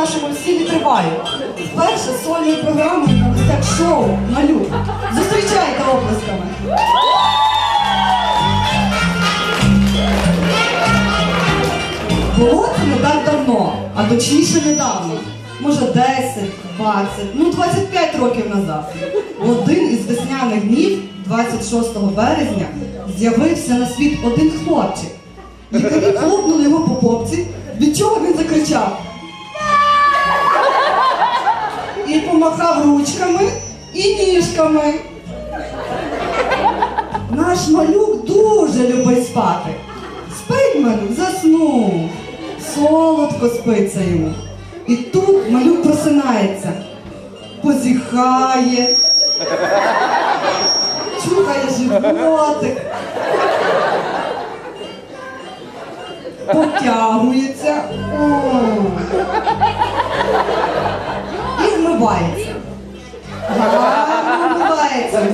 нашому весіллі тривають. Вперше сольною програмою на гостях шоу Малюк. Зустрічайте оплесками. Було це не так давно, а точніше недавно. Може 10, 20, ну 25 років назад. В один із весняних днів, 26 березня, з'явився на світ один хлопчик. Лікарі хлопнули його по попці, від чого він закричав. І помахав ручками і ніжками. Наш малюк дуже любить спати. Спить малюк, заснув. Солодко спиться йому. І тут малюк просинається, позіхає, чухає животик, потягується. Вмивається. Гарно вмивається.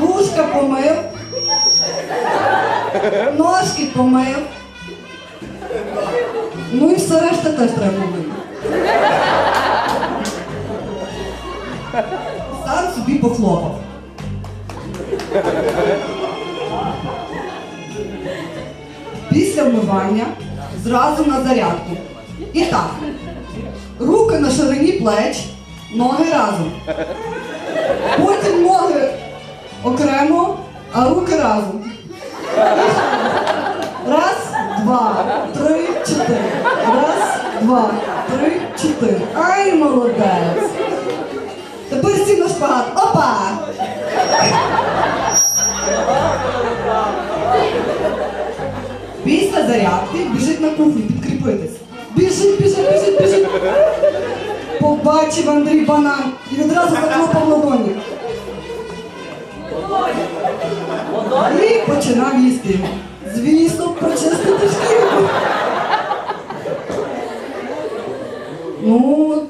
Вушка помив, ножки помив. Ну і все решта теж треба помити. Сам собі похлопав. Після вмивання зразу на зарядку. І так. Руки на ширині плеч, ноги разом. Потім ноги окремо, а руки разом. Раз, два, три, чотири. Раз, два, три, чотири. Ай, молодець. Тепер сів на шпагат. Опа! Після зарядки біжить на кухню підкріпитись. Біжить, біжить, біжить, біжить. Побачив Андрій банан і відразу захлопав ладоні. І починав їсти. Звісно, прочистити шкірку. Ну.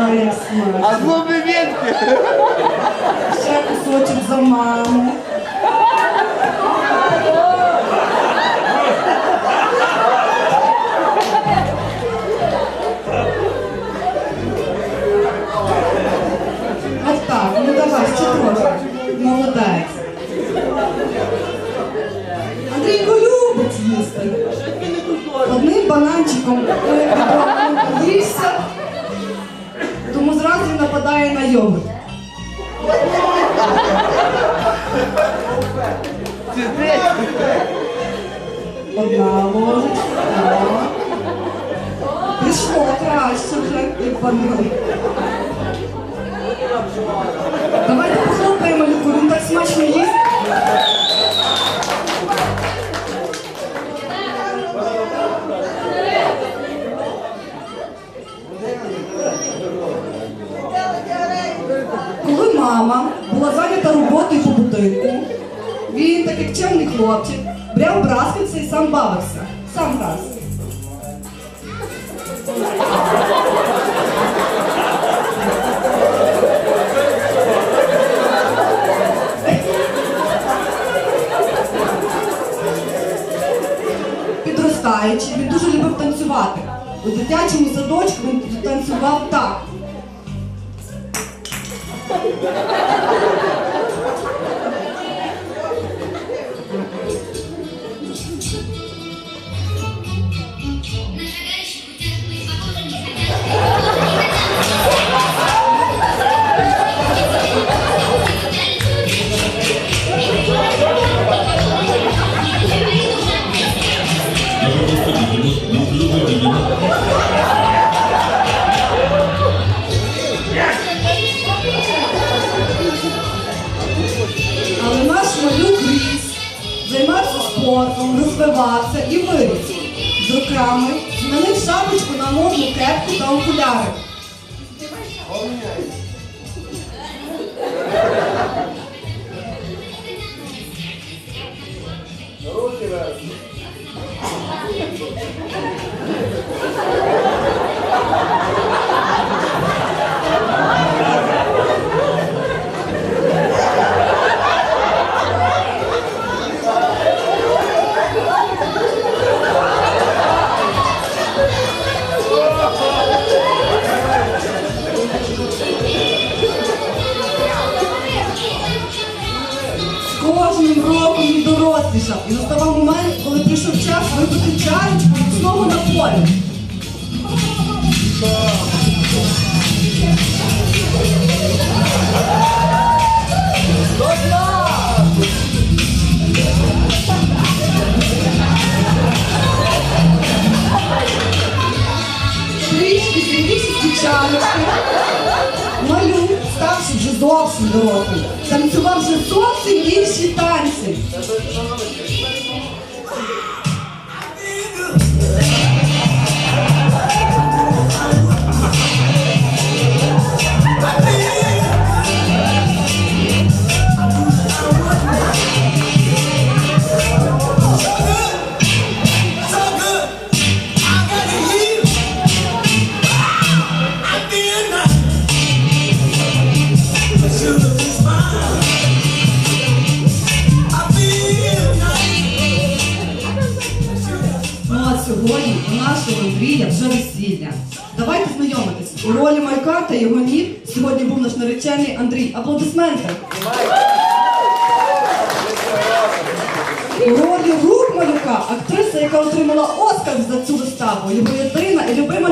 Ай, як смачно. А злоби ветки! Ще кусочок за маму. Вже. Давайте похлопаємо Люку, він так смачно їсть. Коли мама була зайнята роботою по будинку, він, так як чемний хлопчик, брав браскавця і сам бавився. Підростаючи, він дуже любив танцювати. У дитячому садочку він танцював так. форму, розвивався і виріс. З руками змінив шапочку на модну кепку та окуляри. Руки танцював вже зовсім інші танці. Нашого вже весілля. Давайте знайомитись. У ролі Майка та його ніг сьогодні був наш наречений Андрій. Аплодисменти. У ролі рук малюка актриса, яка отримала Оскар за цю виставу, його єдина і любима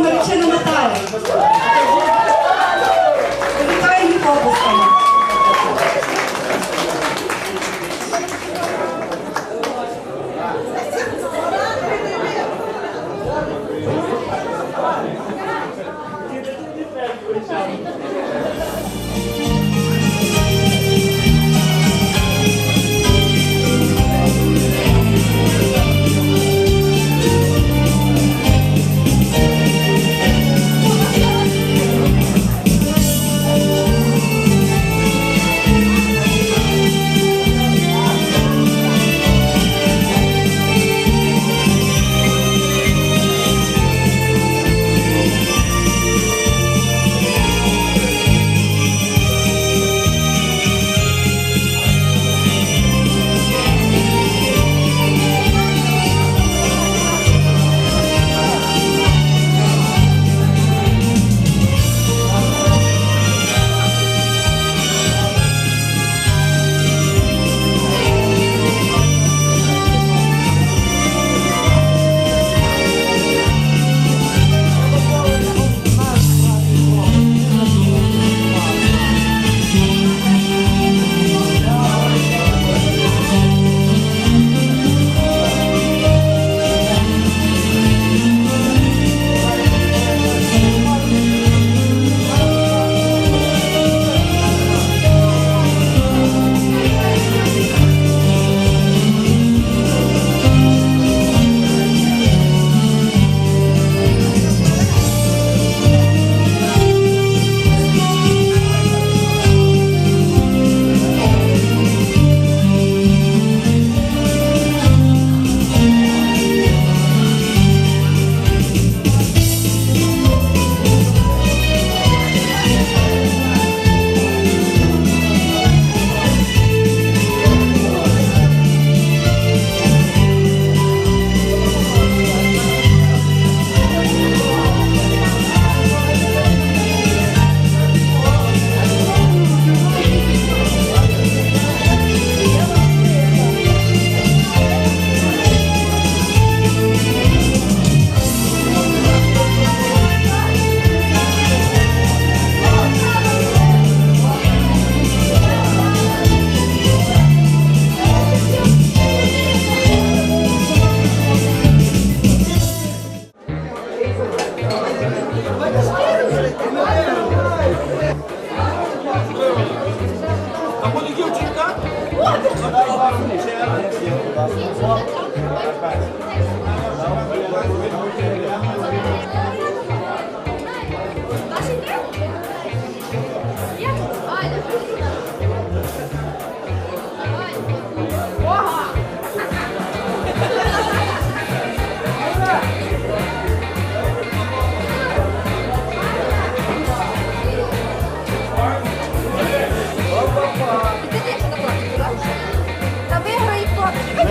Та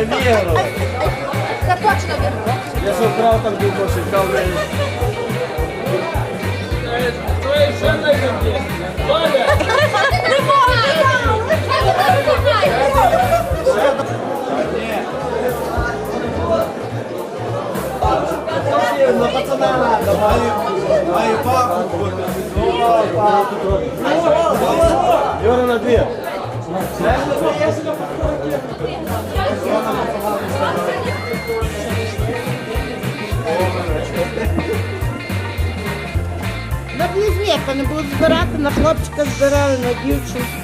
è vero! La tua ce l'abbiamo Io sono bravo anche un po' se calma. Твоя жена любит. Валя! Не можно! на пацана надо, мою папу Юра на две. Знаешь, что я сюда по На близнях вони будуть збирати, на хлопчика збирали, на дівчинку.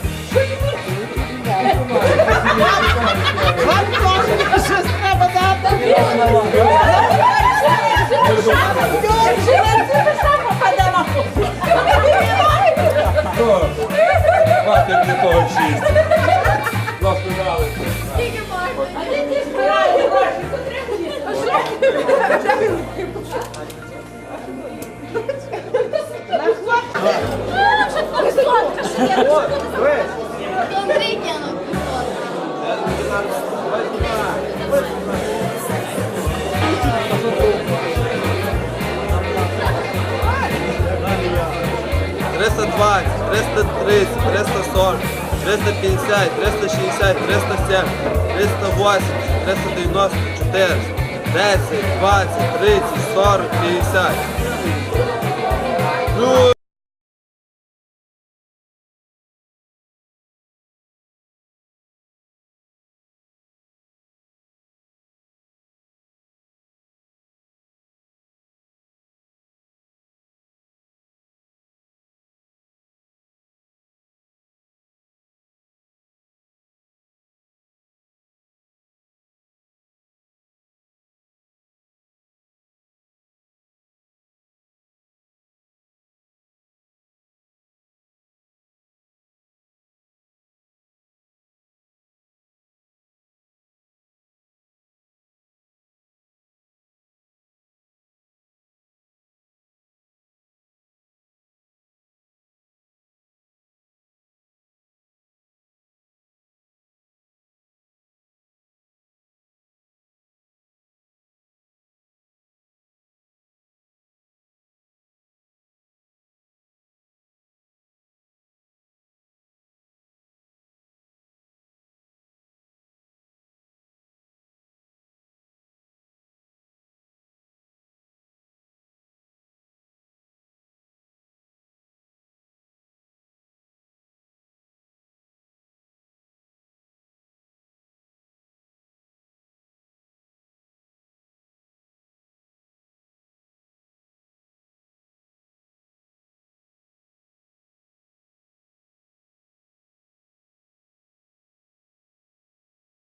Триста двадцять, триста тридцять, триста сорок, триста п'ятдесят, триста шістдесят, триста сімдесят, триста вісімдесят, триста. Ну,